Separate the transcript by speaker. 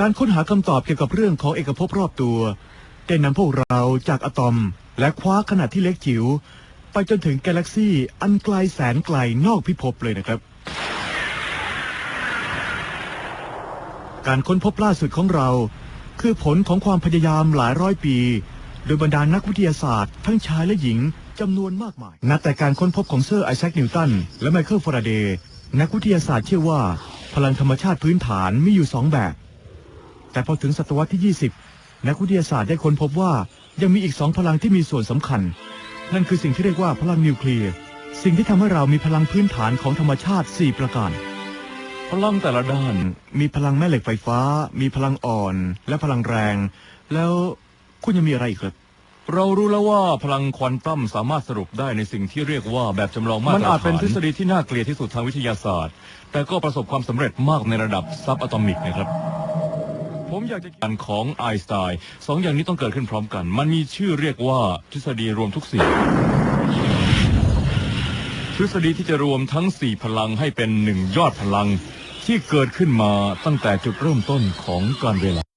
Speaker 1: การค้นหาคำตอบเกี่ยวกับเรื่องของเอกภพรอบตัว ได้นำพวกเราจากอะตอม และคว้าขนาดที่เล็กจิ๋วไปจนถึงกาแล็กซี่อันไกลแสนไกลนอกพิภพเลยนะครับ การค้นพบล่าสุดของเรา คือผลของความพยายามหลายร้อยปี โดยบรรดานักวิทยาศาสตร์ทั้งชายและหญิงจำนวนมากมาย นับแต่การค้นพบของเซอร์ไอแซคนิวตันและไมเคิลฟาราเดย์นักวิทยาศาสตร์เชื่อว่า พลังธรรมชาติพื้นฐานมีอยู่สองแบบ แต่พอถึงศตวรรษที่ 20 นักวิทยาศาสตร์ได้ค้นพบว่ายังมีอีกสองพลังที่มีส่วนสำคัญ นั่นคือสิ่งที่เรียกว่าพลังนิวเคลียร์ สิ่งที่ทำให้เรามีพลังพื้นฐานของธรรมชาติ 4 ประการ พลังแต่ละด้าน มีพลังแม่เหล็กไฟฟ้า มีพลังอ่อน และพลังแรง แล้วคุณยังมีอะไรอีกครับ
Speaker 2: เรารู้แล้วว่าพลังควอนตัมสามารถสรุปได้ในสิ่งที่เรียกว่าแบบจำลองมาตรฐาน
Speaker 3: มันอาจเป็นทฤษฎี
Speaker 2: ที่น่าเกลียดที่สุดทางวิทยาศาสตร์ แต่ก็ประสบความสำเร็จมากในระดับซับอะตอมิกนะครับ ผมอยากจะการของไอน์สไตน์สองอย่างนี้ต้องเกิดขึ้นพร้อมกัน มันมีชื่อเรียกว่าทฤษฎีรวมทุกสิ่ง ทฤษฎีที่จะรวมทั้งสี่พลังให้เป็นหนึ่งยอดพลัง ที่เกิดขึ้นมาตั้งแต่จุดเริ่มต้นของการเวลา